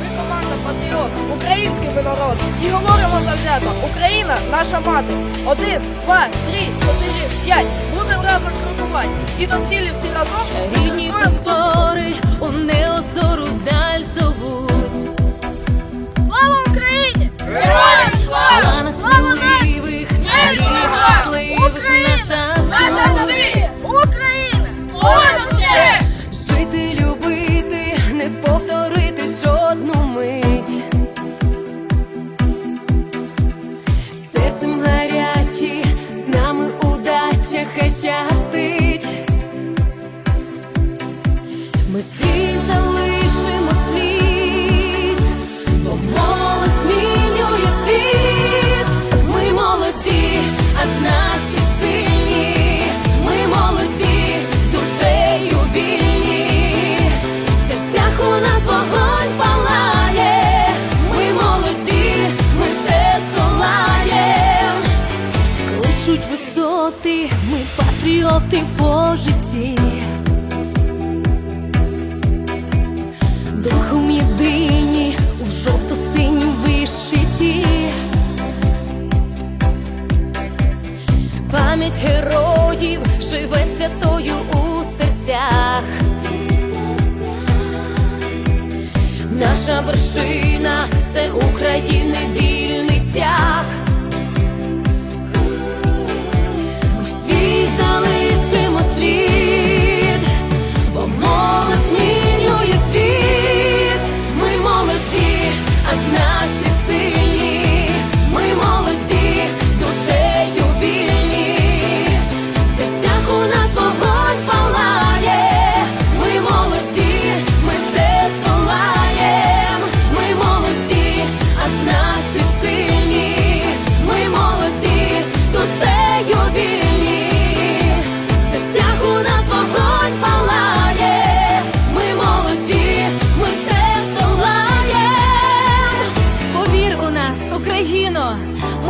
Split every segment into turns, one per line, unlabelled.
Ми команда Патріот, український ми народ. І говоримо завзято. Україна наша мати. Один, два, три, чотири, п'ять. Будемо разом крокувати. І до цілі всі разом.
Рідні простори у неозору удача хай щастить. Ми свій висоти, ми патріоти по житті. Духом єдині у жовто-синім вишиті. Пам'ять героїв живе святою у серцях. Наша вершина це України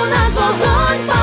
у нас вогонь.